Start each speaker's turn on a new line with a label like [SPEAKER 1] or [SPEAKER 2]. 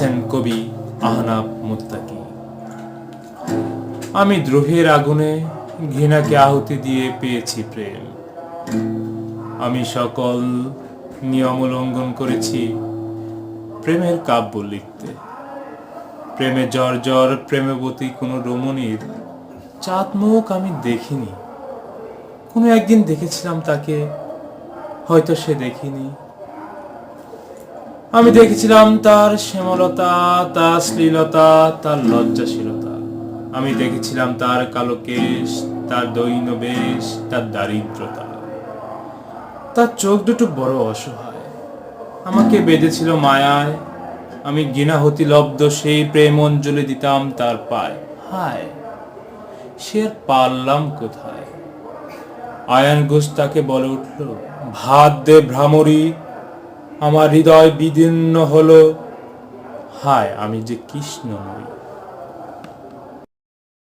[SPEAKER 1] লিখেছেন কবি আহনাব মুত্তাকি। আমি দ্রোহের আগুনে ঘৃণাকে আহুতি দিয়ে পেয়েছি প্রেম। আমি সকল নিয়ম উল্লঙ্ঘন করেছি প্রেমের কাব্য লিখতে। প্রেমে জ্বর জ্বর প্রেমবতী কোনো রমণীর চাঁদ মুখ আমি দেখিনি। কোনো একদিন দেখেছিলাম তাকে, হয়তো সে দেখিনি। আমি দেখেছিলাম তার শ্যামলতা, তার শ্লীলতা, তার লজ্জাশীলতা। আমি দেখেছিলাম তার কালো কেশ, তার দৈন্য বেশ, তার দারিদ্রতা। তার চোখ দুটো বড় অসহায়। আমাকে বেঁধেছিল মায়ায়। আমি ঘৃণাহতি লব্ধ, সেই প্রেম অঞ্জলি দিতাম তার পায়। হায়, সে পারলাম কোথায়? আয়ান ঘোষ তাকে বলে উঠল, ভাত দে ভ্রামরী আমার হৃদয় বিদীর্ণ হলো। হায় আমি যে কৃষ্ণ নই।